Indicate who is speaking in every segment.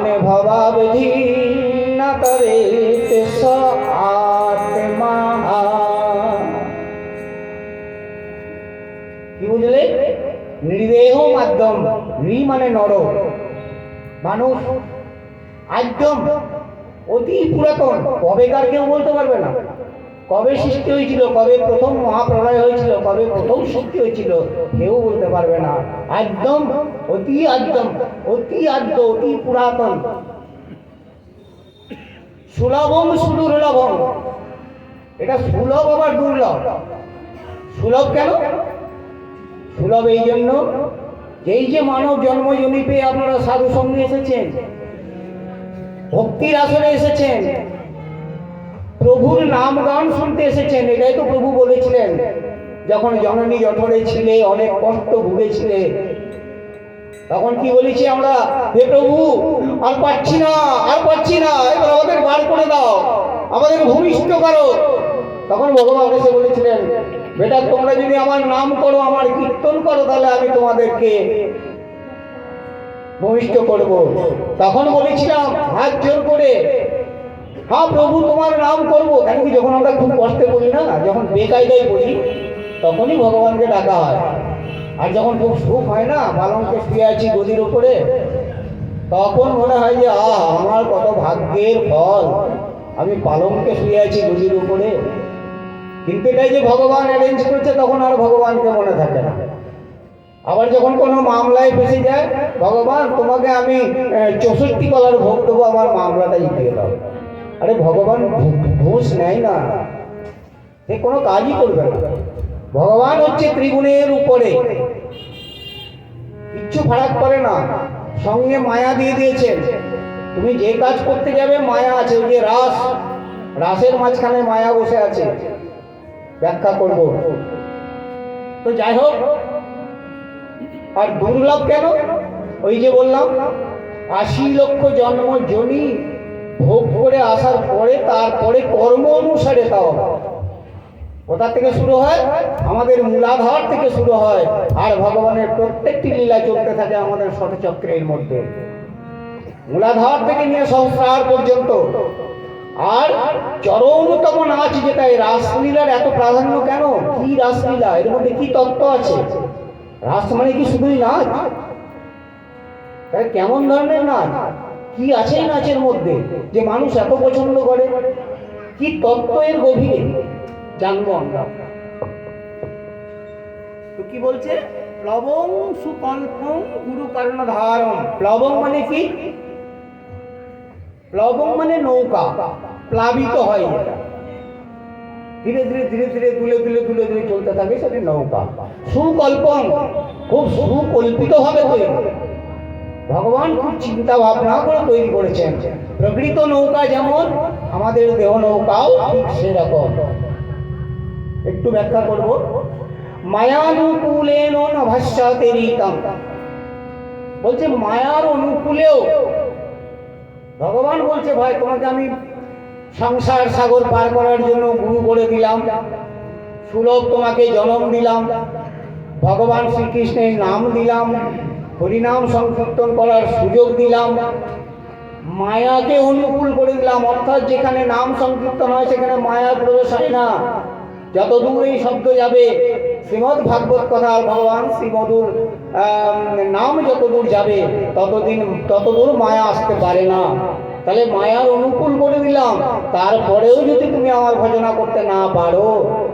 Speaker 1: মানে ভবাবধি না করে স আত্মা। কি বুঝলে? নির্দেহ মাধ্যম, নি মানে নর। মানুষ একদম অতি পুরাতন কবেকার কেউ বলতে পারবে না। কবে সৃষ্টি হয়েছিল? কবে প্রথম মহাপ্রলয় হয়েছিল? কবে প্রথম সৃষ্টি হয়েছিল? কেউ বলতে পারবে না। একদম, অতি একদম, অতি আদ্য, অতি পুরাতন। সুলভম সুদুর্লভম এটা সুলভ আবার দুর্লভ। সুলভ কেন? সুলভ এই জন্য এই যে মানব জন্মজনি পেয়ে আপনারা সাধু সঙ্গে এসেছেন, ভক্তির আসরে এসেছেন প্রভুর নাম, গান শুনতে এসেছেন, এটাই তো প্রভু বলেছিলেন। যখন জননী জঠরে ছিলে, অনেক কষ্ট ভুগেছিলে। তখন কি বলেছি আমরা? হে প্রভু, আর পাচ্ছি না, আর পাচ্ছি না, এবার আমাদের বার করে দাও, আমাদের ভূমিষ্ঠ করো। তখন ভগবান এসে বলেছিলেন, বেটা, তোমরা যদি আমার নাম করো, আমার কীর্তন করো, তাহলে আমি তোমাদেরকে ভূমিষ্ঠ করব। তখন বলেছিলাম, হাত জোর করে হ্যাঁ প্রভু, তোমার নাম করব। কেন কি যখন আমরা খুব কষ্টে বলি না, যখন বেকায়দায় বলি তখনই ভগবানকে ডাকা হয়। আর যখন খুব সুখ হয় না পালঙ্কে শুয়ে আছি গদির উপরে, তখন মনে হয় যে, আহ, আমার কত ভাগ্যের ফল। আমি পালঙ্কে শুয়ে আছি গদির উপরে। কিন্তু এটাই যে ভগবান অ্যারেঞ্জ করছে, তখন আর ভগবানকে মনে থাকে না। আবার যখন কোনো মামলায় ফেসে যায়, ভগবান, তোমাকে আমি চৌষট্টি কলার ভোগ দেবো, আমার মামলাটা জিতিয়ে দাও। আরে ভগবান ঘুষ নেয় না। সে কোনো কাজই করবে না। ভগবান হচ্ছে ত্রিগুণের উপরে। কিচ্ছু ফারাক করে না। সঙ্গে মায়া দিয়ে দিয়েছেন। তুমি যে কাজ করতে যাবে, মায়া আছে। ওই যে রাস। রাসের মাঝখানে মায়া বসে আছে। ব্যাখ্যা করব। তো যাই হোক, আর দুর্লভ কেন? ওই যে বললাম, আশি লক্ষ জন্ম জনি ভোগ করে আসার পরে, তারপরে কর্ম অনুসারে তাও কোথা থেকে শুরু হয়? আমাদের মূলাধার থেকে শুরু হয়। আর ভগবানের প্রত্যেকটি লীলা চলতে থাকে আমাদের শতচক্রের মধ্যে। মূলাধার থেকে নিয়ে সহস্রার পর্যন্ত। আর চরমতম নাচ যেটা এই রাসলীলার এত প্রাধান্য কেন? কি রাসলীলা? এর মধ্যে কি তত্ত্ব আছে? রাস মানে কি শুধুই নাচ? কেমন ধরনের নাচ? কি আছে নাচের মধ্যে? যে মানুষ এত পছন্দ করে? কি তত্ত্ব এর গভীরে? জানব আমরা। কি বলছে? প্লবং সুকল্পং গুরু কারণ ধারণ প্লবং মানে কি? প্লবং মানে নৌকা, প্লাবিত হয় ধীরে ধীরে ধীরে ধীরে দুলে দুলে দুলে দুলে চলতে থাকে সেটা নৌকা। সুকল্পং, খুব সুকল্পিত ভাবে তৈরি। ভগবান খুব চিন্তা ভাবনা করে তৈরি করেছেন। প্রকৃত নৌকা যেমন, আমাদের দেহ নৌকাও ঠিক সেরকম। একটু ব্যাখ্যা করব। মায়ানুকূলেন ভাষ্যাতে রীতম। বলছে মায়ার অনুকূলেও, ভগবান বলছে, ভাই, তোমাকে আমি সংসার সাগর পার করার জন্য গুরু করে দিলাম। সুলভ তোমাকে জন্ম দিলাম। ভগবান শ্রীকৃষ্ণের নাম দিলাম। হরিনাম সংকীর্তন করার সুযোগ দিলাম। মায়াকে অনুকূল করে দিলাম। অর্থাৎ যেখানে নাম সংকীর্তন হয়, সেখানে মায়া প্রবেশ হয় না। যত দূর এই শব্দ যাবে, শ্রীমদ ভাগবত কথা, ভগবান শ্রীমধুর নাম যতদূর যাবে, ততদিন, ততদূর মায়া আসতে পারে না। তাহলে মায়ার অনুকূল করে দিলাম। তারপরেও যদি তুমি আমার ভজনা করতে না পারো,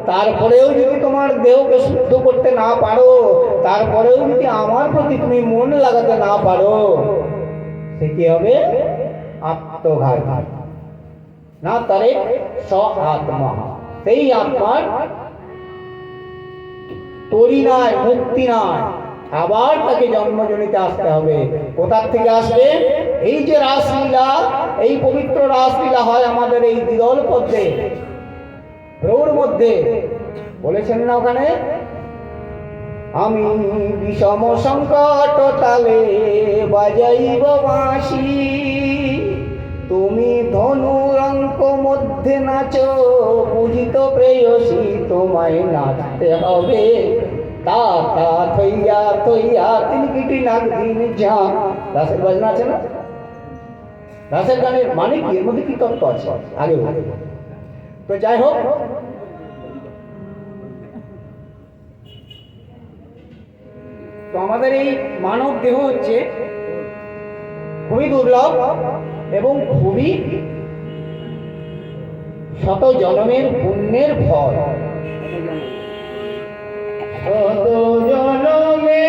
Speaker 1: তারপরেও যদি তোমার দেহকে শুদ্ধ করতে না পারো, তারপরেও যদি আমার প্রতি তুমি মন লাগাতে না পারো, সে কি হবে? আত্মঘাত। না, তারে স আত্মা সেই আত্মার তরি নয় মুক্তি নয় আবার তাকে জন্মজনিতে আসতে হবে। কোথার থেকে আসবে? এই যে রাসলীলা, এই পবিত্র রাসলীলা হয় আমাদের এই দ্বিদল পদ্মে, রৌর মধ্যে। বলেছেন না ওখানে? আমি বিষম সংকট তালে বাজাইব বাঁশি। তুমি ধনুর অঙ্ক মধ্যে নাচো বুঝিত প্রেয়সী, তোমায় নাচতে হবে। তা থইয়া থইয়া তিন কিটি নাক দিন যা বাজনা আছে না?
Speaker 2: গানের মানে কি? এর মধ্যে কি তত্ত্ব আছে? আগে তো যাই হোক। তো আমাদের এই মানব দেহ হচ্ছে খুবই দুর্লভ এবং খুবই শত জনমের পুণ্যের ফল শত জনমে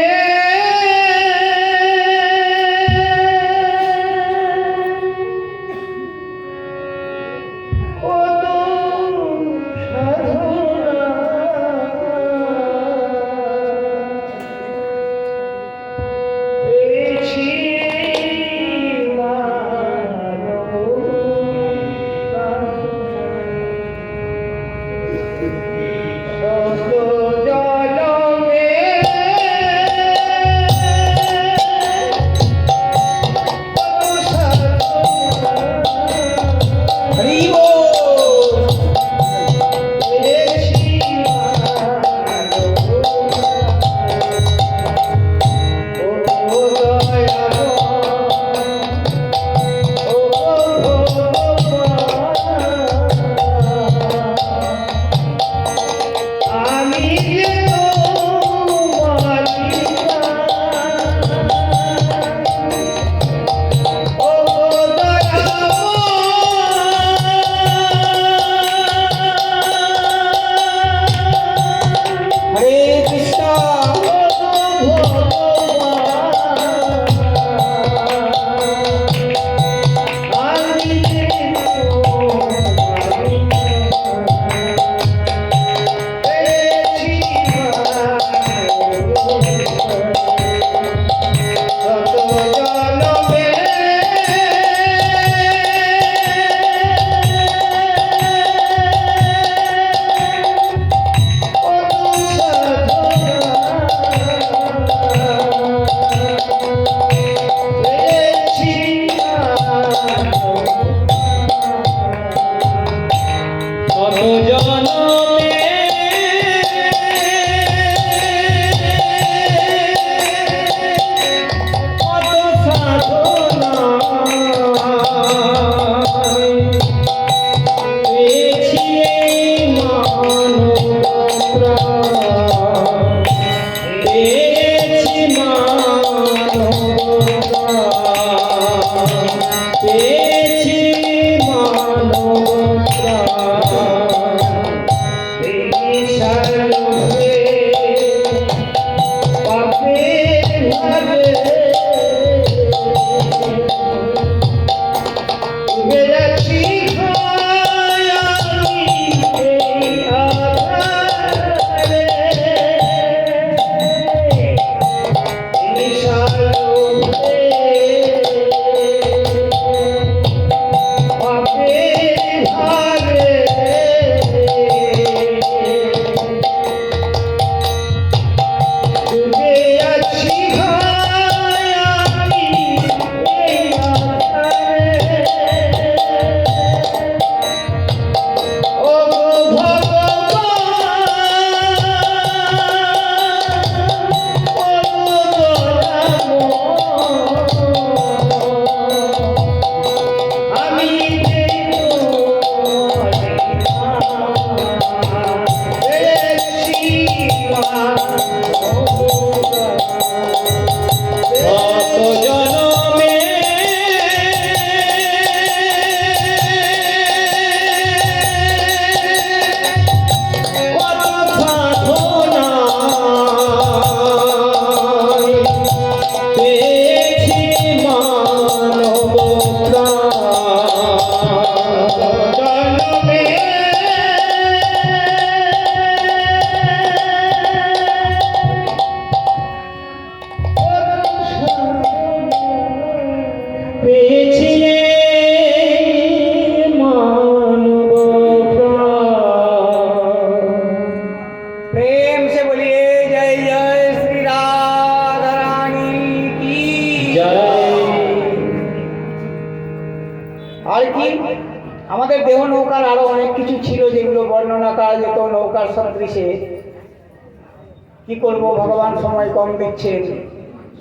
Speaker 2: করব? ভগবান সময় কম দিচ্ছে।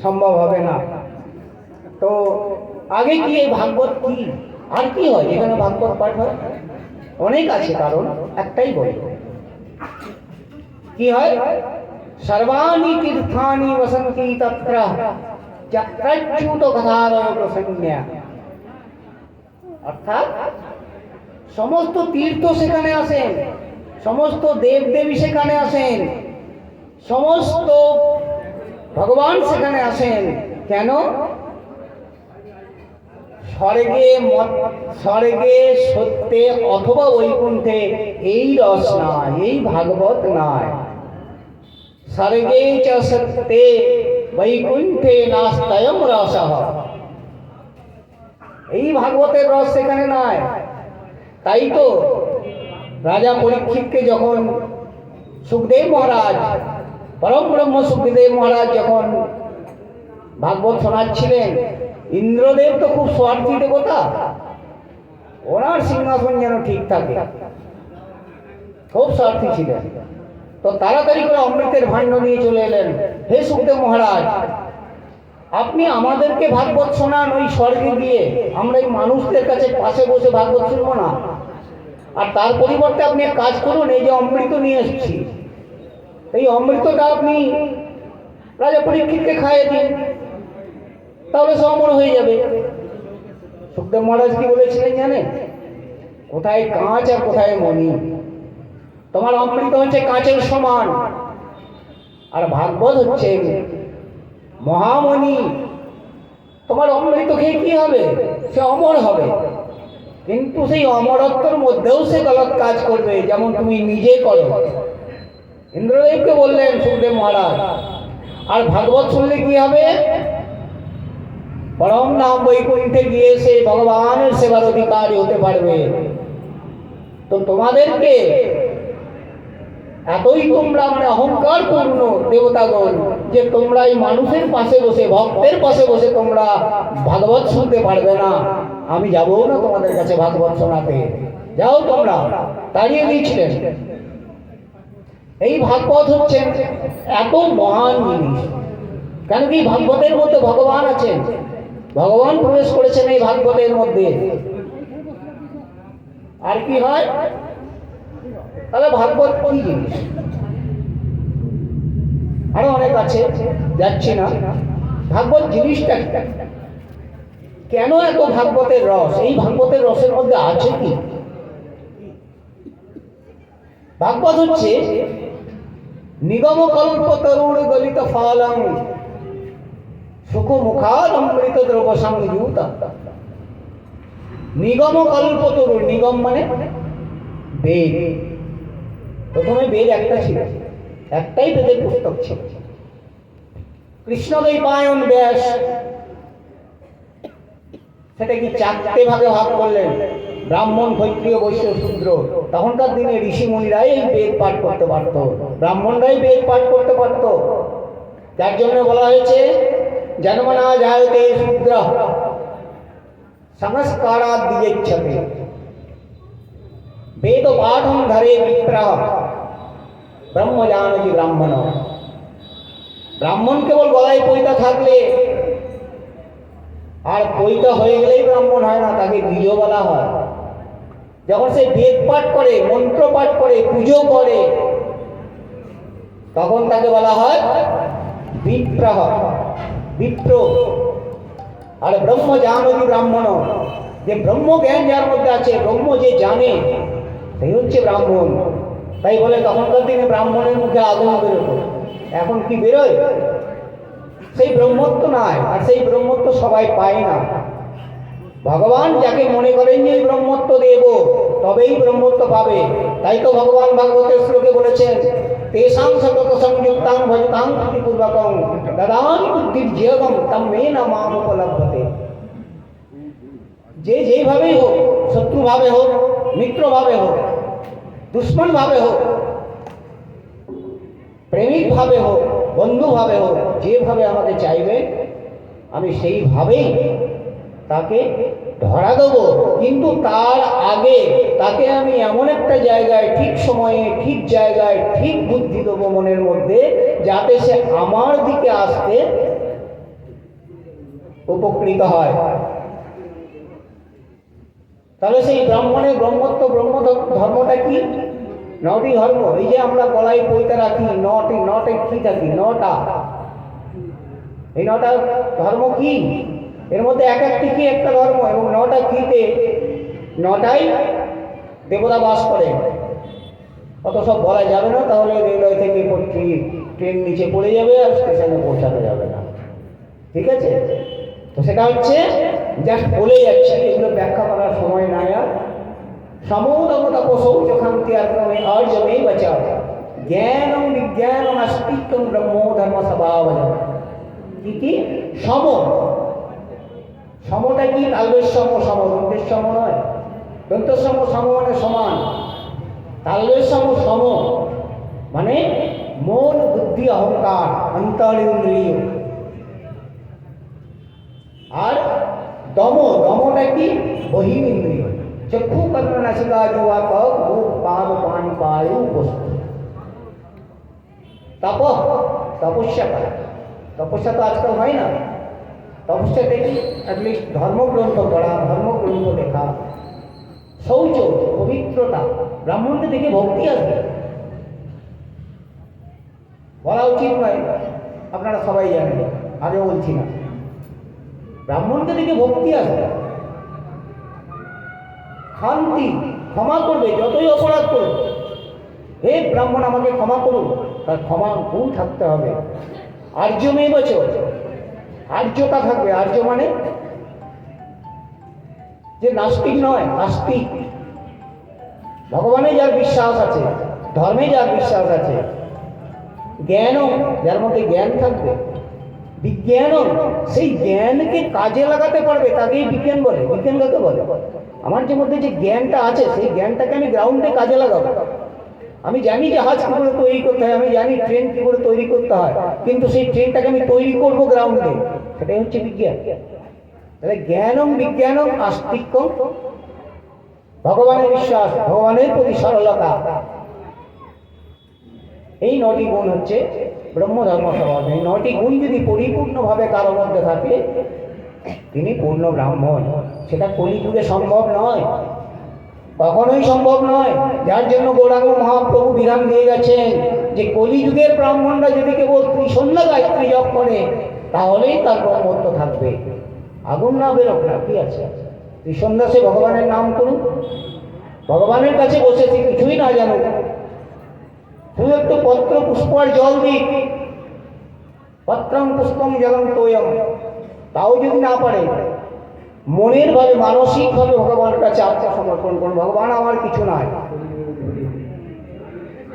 Speaker 2: সম্ভব হবে না। তো
Speaker 1: আগে কি এই ভাগবত কি? আর কি হয়? এখানে ভাগবত পাঠ হয়? অনেক আছে কারণ, একটাই বই কি হয়? সর্বাণি তীর্থানি বসন্তি তত্র চক্রচ্যুত কথারয় প্রসন্ন্যা। অর্থাৎ, সমস্ত তীর্থ সেখানে আসেন, সমস্ত দেব দেবী সেখানে আসেন সমস্ত ভগবান সেখানে আসেন। কেন? স্বর্গে স্বর্গে সত্যে অথবা বৈকুণ্ঠে এই রস নয় এই ভাগবত নয় স্বর্গে চ সত্যে, বৈকুণ্ঠে নাস্তয়ম রস। এই ভাগবতের রস সেখানে নয় তাই তো রাজা পরীক্ষিতকে যখন সুখদেব মহারাজ পরম ব্রহ্ম সুখদেব মহারাজ যখন ভাগবত শোনাচ্ছিলেন, ইন্দ্রদেব তো খুব স্বার্থী দেবতা, ওনার সিংহাসন যেন ঠিক থাকে। খুব স্বার্থী ছিলেন। তো তাড়াতাড়ি করে অমৃতের ভাণ্ড নিয়ে চলে এলেন। হে সুখদেব মহারাজ, আপনি আমাদেরকে ভাগবত শোনান ওই স্বর্গে গিয়ে, আমরা এই মানুষদের কাছে পাশে বসে ভাগবত শুনব না। আর তার পরিবর্তে আপনি কাজ করুন, এই যে অমৃত নিয়ে এসেছি। এই অমৃতটা আপনি রাজা পরীক্ষিতকে খাইয়ে দিন, তাহলে সে অমর হয়ে যাবে। সুখদেব মহারাজ কি বলেছিলেন জানেন? কোথায় কাঁচ আর কোথায় মণি? তোমার অমৃত হচ্ছে কাঁচের সমান, আর ভাগবত হচ্ছে মহামণি। তোমার অমৃত খেয়ে কি হবে? সে অমর হবে। কিন্তু সেই অমরত্বর মধ্যেও সে গলত কাজ করবে, যেমন তুমি নিজে করো। ইন্দ্রদেবকে বললেন, সুখদেব মহারাজ, আর ভাগবত শুনলে কি হবে? পরম নাম বৈকুণ্ঠে গিয়ে সে ভগবানের সেবার অধিকারী হতে পারবে। তো তোমাদেরকে এতই তোমরা মানে অহংকার পূর্ণ দেবতাগণ, যে তোমরা এই মানুষের পাশে বসে, ভক্তের পাশে বসে তোমরা ভাগবত শুনতে পারবে না। আমি যাব না তোমাদের কাছে ভাগবত শোনাতে। যাও তোমরা। তাড়িয়ে দিয়েছিলেন। এই ভাগবত হচ্ছে এত মহান জিনিস। কেন কি ভাগবতের মধ্যে ভগবান আছেন? ভগবান প্রবেশ করেছেন এই ভাগবতের মধ্যে। আর কি হয়? তাহলে ভাগবত কি জিনিস? আরও অনেক আছে, যাচ্ছি না। ভাগবত জিনিসটা? কেন এত ভাগবতের রস? এই ভাগবতের রসের মধ্যে আছে কি? ভাগবত হচ্ছে নিগম কল্প তরুণ গলিত ফালং সুখ মুখাদ অমৃত দ্রব সংযুত নিগম কল্প তরুণ নিগম মানে বেদ। প্রথমে বেদ একটা ছিল, একটাই বেদের পুস্তক ছিল। কৃষ্ণদৈপায়ন ব্যাস। সেটা কি চারটে ভাগে ভাগ করলেন? ব্রাহ্মণ ক্ষত্রিয় বৈশ্য শূদ্র। তখনকার দিনে ঋষি মুনিরাই বেদ পাঠ করতে পারত। ব্রাহ্মণরাই বেদ পাঠ করতে পারত। যার জন্য বলা হয়েছে, জন্মনা জায়তে শূদ্র সংস্কারাত দিয়েচ্ছতে বেদ পাঠম ধরে বিপ্রাহ জানতি ব্রাহ্মণ। ব্রাহ্মণ কেবল গলায় পৈতা থাকলে, আর পৈতা হয়ে গেলেই ব্রাহ্মণ হয় না, তাকে বীজ বলা হয়। যখন সে বেদ পাঠ করে, মন্ত্র পাঠ করে, পুজো করে, তখন তাকে বলা হয় বিপ্রহ, বিপ্র। আর ব্রহ্ম জানতি ব্রাহ্মণ। যে ব্রহ্ম জ্ঞান যার মধ্যে আছে, ব্রহ্ম যে জানে, সেই হচ্ছে ব্রাহ্মণ। তাই বলে তখনকার দিনে ব্রাহ্মণের মুখে আগুন বেরোতো। এখন কি বেরোয়? সেই ব্রহ্মত্ব নাই, আর সেই ব্রহ্মত্ব সবাই পায় না। ভগবান যাকে মনে করেন যে ব্রহ্মত্ব দেব, তবেই ব্রহ্মত্ব পাবে। তাই তো ভগবান ভাগবতের শ্লোকে বলেছেন, তেষাং সতত সংযুক্তাং ভজতাং পূর্বকং দদামি বুদ্ধির জিয়গম তম মে না মাম উপলব্ধতে। যে যেইভাবেই হোক, শত্রুভাবে হোক, মিত্রভাবে হোক দুশ্মন ভাবে হোক প্রেমিক ভাবে হোক বন্ধু ভাবে হোক, যেভাবে আমাকে চাইবে, আমি সেইভাবেই তাকে ধরা দেবো। কিন্তু তার আগে তাকে আমি এমন একটা জায়গায়, ঠিক সময়ে, ঠিক জায়গায়, ঠিক বুদ্ধি দেবো মনের মধ্যে, যাতে সে আমার দিকে আসতে উপকৃত হয়। তাহলে সেই ব্রাহ্মণের ব্রহ্মত্ব ব্রহ্ম ধর্মটা কি? নটি ধর্ম। এই যে আমরা গলায় পইতে রাখি, নটি, নটে কি থাকি নটা। এই নটা ধর্ম কি? এর মধ্যে এক একটি কি একটা ধর্ম এবং নটা কিতে নটাই দেবতা বাস করে। অত সব বলা যাবে না, তাহলে রেলওয়ে থেকে ট্রেন নিচে পড়ে যাবে আর স্টেশনে পৌঁছানো যাবে না। ঠিক আছে? তো সেটা হচ্ছে জাস্ট বলে যাচ্ছি, এগুলো ব্যাখ্যা করার সময় নাই আর। সমৌদমতা শৌচ খান্তি আক্রমে অর্জমে বচাও জ্ঞানম বিজ্ঞানম আস্তিত্বম ব্রহ্মো ধর্ম স্বভাবজ কি কি? সম। সমটা কি? তালবের সম সম দন্তের সম নয়। দন্তের সম সম মানে সমান। তালবের সম সম মানে মন, বুদ্ধি, অহংকার অন্তরিন্দ্রিয় আর দম, দমটা কি? বহিম ইন্দ্রিয়। চক্ষু, কর্ণ, নাসিকা জোয়া কক মুখ, পাদ, পানি পায়ু বস্তু। তপ, তপস্যা করা। তপস্যা তো আজকাল হয় না। তপস্যা দেখি অ্যাটলিস্ট ধর্মগ্রন্থ পড়া, ধর্মগ্রন্থ লেখা, শৌচ, পবিত্রতা ব্রাহ্মণকে দেখে ভক্তি আসবে। বলা উচিত নয়, আপনারা সবাই জানেন আগে বলছি না। ব্রাহ্মণকে দেখে ভক্তি আসবে। শান্তি ক্ষমা করবে, যতই অপরাধ করবে হে ব্রাহ্মণ, আমাকে ক্ষমা করুন, তার ক্ষমা গুণ থাকতে হবে। আর্য মেয়ে বছর আর্যতা থাকবে। আর্য মানে যে নাস্তিক নয়, নাস্তিক। ভগবানে যার বিশ্বাস আছে, ধর্মে যার বিশ্বাস আছে, জ্ঞানও, যার মধ্যে জ্ঞান থাকবে, বিজ্ঞানও, সেই জ্ঞানকে কাজে লাগাতে পারবে, তাকেই বিজ্ঞান বলে। বিজ্ঞান কাকে বলে? আমার যে মধ্যে যে জ্ঞানটা আছে, সেই জ্ঞানটাকে আমি গ্রাউন্ডে কাজে লাগাবো। আমি জানি জাহাজ কী করে তৈরি করতে হয়, আমি জানি ট্রেন কী করে তৈরি করতে হয়, কিন্তু সেই ট্রেনটাকে আমি তৈরি করব গ্রাউন্ডে। সেটাই হচ্ছে বিজ্ঞান। তাহলে জ্ঞানম বিজ্ঞানম আস্তিক্য ভগবানের বিশ্বাস, ভগবানের প্রতি সরলতা। এই নটি গুণ হচ্ছে ব্রহ্মধর্ম স্বভাব এই নটি গুণ যদি পরিপূর্ণভাবে কারও মধ্যে থাকে, তিনি পূর্ণ ব্রাহ্মণ। সেটা কলিযুগে সম্ভব নয়। কখনোই সম্ভব নয়। যার জন্য গৌরাঙ্গ মহাপ্রভু বিধান দিয়ে গেছেন যে কলিযুগের ব্রাহ্মণরা যদি কেবল ত্রিসন্ধ্যা গায়ত্রী জপ করে তাহলেই তার ব্রহ্মত্ব থাকবে। আগুন না বেরোক না, কি আছে? ত্রিসন্ধ্যা সে ভগবানের নাম করুন। ভগবানের কাছে বসেছি, কিছুই না জানো তুই একটু পত্র পুষ্প আর জল দিক। পত্রং পুষ্পং জলং তোয়ম। তাও যদি না পারে, মনের ভাবে মানসিকভাবে ভগবানের কাছে আত্মসমর্পণ করুন। ভগবান আমার কিছু নাই।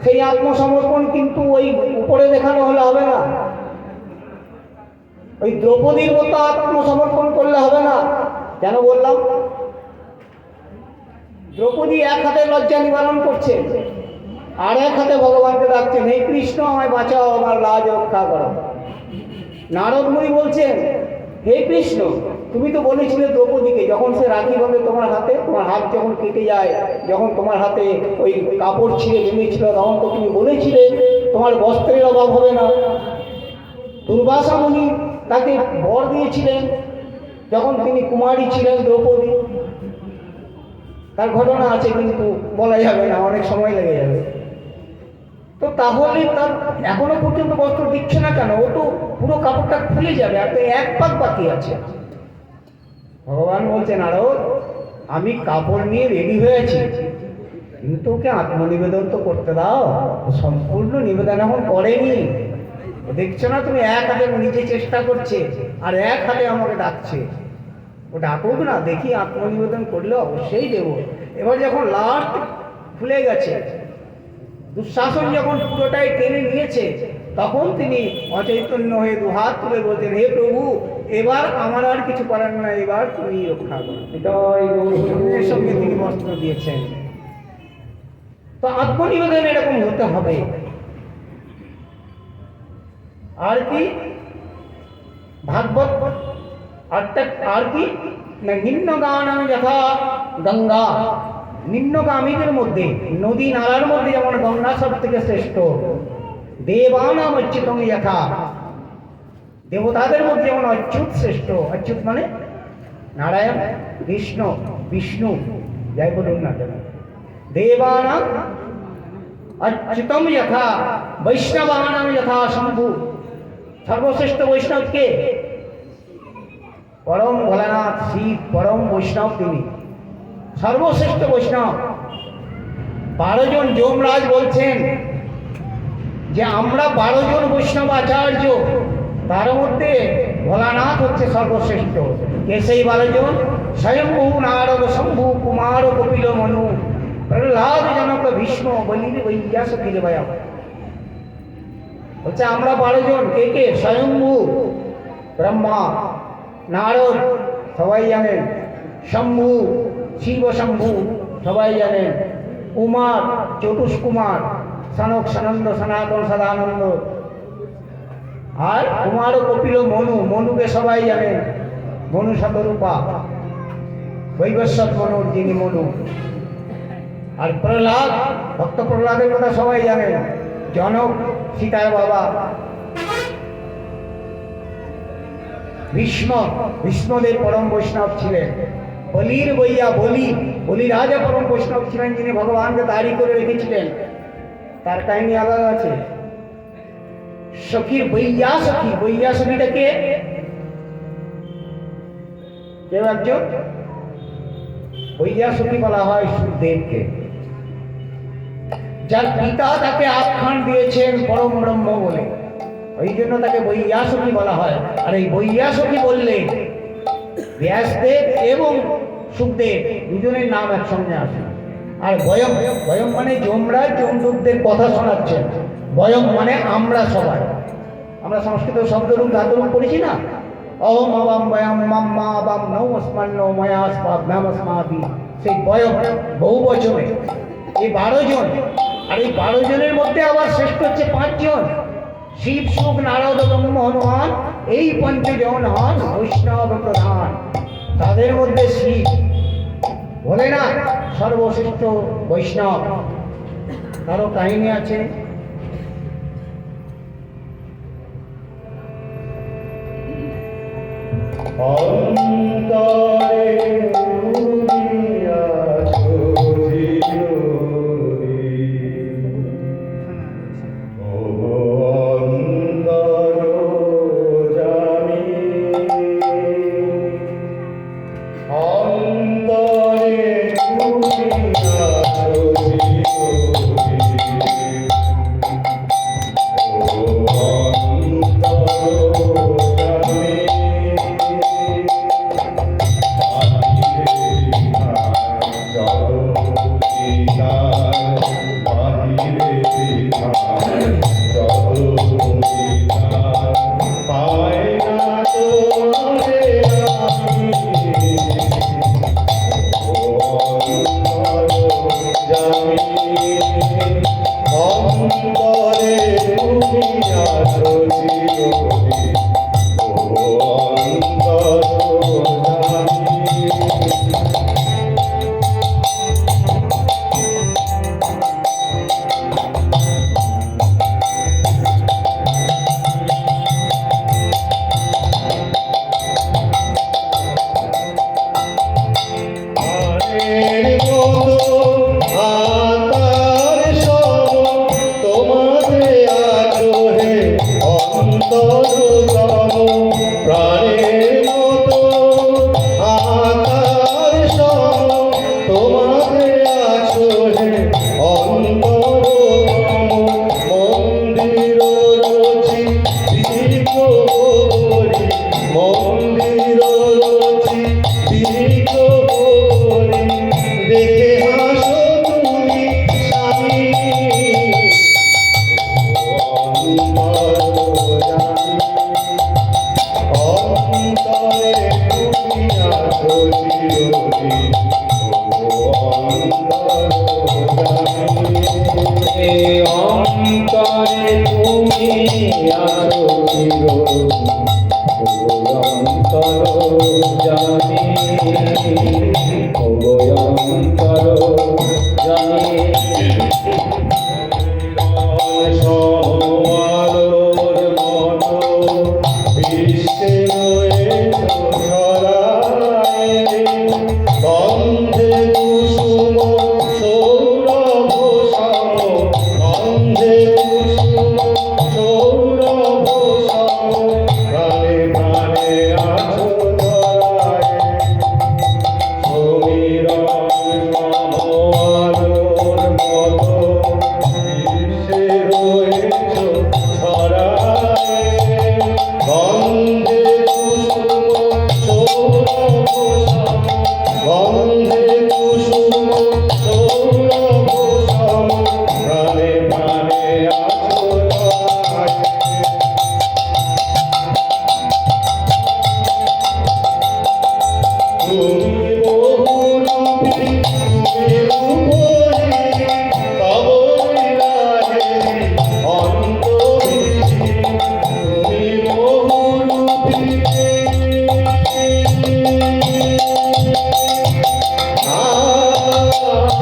Speaker 1: সেই আত্মসমর্পণ কিন্তু ওই উপরে দেখানো হলে হবে না। ওই দ্রৌপদীর মতো আত্মসমর্পণ করলে হবে না। কেন বললাম? দ্রৌপদী এক হাতে লজ্জা নিবারণ করছে, আর এক হাতে ভগবানকে ডাকছেন, হে কৃষ্ণ, আমায় বাঁচাও, আমার লাজ রক্ষা করো। নারদ মুনি বলছেন, হে কৃষ্ণ, তুমি তো বলেছিলে দ্রৌপদীকে, যখন সে রাখি হবে তোমার হাতে, তোমার হাত যখন কেটে যায়, যখন তোমার হাতে ওই কাপড় ছিঁড়ে জমেছিল তখন তো তুমি বলেছিলে, তোমার বস্ত্রের অভাব হবে না। দুর্বাসা মুনি তাকে বর দিয়েছিলেন, যখন তিনি কুমারী ছিলেন দ্রৌপদী। তার ঘটনা আছে কিন্তু বলা যাবে না, অনেক সময় লেগে যাবে। তো তাহলে তার এখনও পর্যন্ত বস্ত্র দিচ্ছে না কেন? ও তো পুরো কাপড়টা খুলে যাবে, আর তো এক পাক বাকি আছে। ভগবান বলছেন আরও আমি কাপড় নিয়ে রেডি হয়েছি কিন্তু ওকে আত্মনিবেদন তো করতে দাও। সম্পূর্ণ নিবেদন এখন করেনি। দেখছ না তুমি? এক হাতে নিজে চেষ্টা করছে আর এক হাতে আমাকে ডাকছে। ও ডাকুক না দেখি আত্মনিবেদন করলে অবশ্যই দেব। এবার যখন লাস্ট খুলে গেছে দুঃশাসন যখন পুরোটাই টেনে নিয়েছে তখন তিনি অচৈতন্য হয়ে দুহাত তুলে বলছেন হে প্রভু এবার আমার আর কিছু করার না এবার তুমি রক্ষা করো। সঙ্গে তিনি বস্ত্র দিয়েছেন। তো আত্মনিবেদন এরকম হতে হবে। আর কি ভাগবত অর্থাৎ আর কি না নিম্নগান যথা গঙ্গা নিম্নগামীদের মধ্যে নদী নালার মধ্যে যেমন গঙ্গা সব থেকে শ্রেষ্ঠ দেবানাম অচ্যুতম যথা দেবতাদের মধ্যে যেমন অচ্যুত শ্রেষ্ঠ অচ্যুত মানে নারায়ণ কৃষ্ণ বিষ্ণু যাই বলুন না কেন দেবানাম অচ্যুতম যথা বৈষ্ণবানাম যথা শম্ভু সর্বশ্রেষ্ঠ বৈষ্ণব কে পরম ভোলানাথ শিব পরম বৈষ্ণব তিনি। সর্বশ্রেষ্ঠ বৈষ্ণব। বারো জন যমরাজ বলছেন যে, আমরা বারো জন বৈষ্ণব আচার্য, তার মধ্যে ভোলানাথ হচ্ছে সর্বশ্রেষ্ঠ। কে সেই বারো জন? স্বয়ম্ভু নারদ শম্ভু কুমার কপিল মনু, প্রহ্লাদ জনক ভীষ্ম বলিনি বৈয়াস ফিরে হচ্ছে আমরা বারো জন, কে কে? স্বয়ম্ভু, ব্রহ্মা, নারদ, সবাই জানেন। শম্ভু, শিব শম্ভু, সবাই জানেন। কুমার চতুষ কুমার সনক সনন্দ, সনাতন সদানন্দ। আর কুমার কপিল মনু, মনুকে সবাই জানেন। মনু শতরূপা। বৈবস্বত মনুর যিনি মনু। আর প্রহ্লাদ, ভক্ত প্রহ্লাদের কথা সবাই জানেন। জনক সীতার বাবা। ভীষ্ম ভীষ্মদেব পরম বৈষ্ণব ছিলেন। বলির বইয়া বলি বলি রাজা পরম বৈষ্ণব ছিলেন যিনি ভগবানকে তারি করে রেখেছিলেন। তার কাহিনী আলাদা আছে। সখীর বইয়া সখী, বইয়া সখীটা কে? কেউ একজন? বইয়া সখী বলা হয় সুখদেবকে। যার পিতা তাকে আখ্যান দিয়েছেন পরম ব্রহ্ম বলে। ওই জন্য তাকে বৈয়াসখী বলা হয়। আর এই বৈয়াসখী বললে ব্যাসদেব এবং সুখদেব দুজনের নাম একসঙ্গে আসে। আর বয়ম বয়ম মানে যমরাজ, যমদূতদের কথা শোনাচ্ছেন। বয়ম মানে আমরা সবাই। আমরা সংস্কৃত শব্দরূপ, ধাতুরূপ পড়েছি না? অহম অবাম বয়াম মাম্মা আবাম নৌ অস্মান্ন ময়াস্মা ভ্যামস্মাবি সেই বয়ম বহু বছরে। এই বারো জন আর এই বারো জনের মধ্যে আবার শ্রেষ্ঠ হচ্ছে পাঁচজন। শিব সুখ নারদ ব্রহ্ম হনুমান, এই পঞ্চজন হন, বৈষ্ণব প্রধান। তাদের মধ্যে শিব। বলে না সর্বশ্রেষ্ঠ বৈষ্ণব। তারও কাহিনী আছে।
Speaker 3: অন্তরে Oh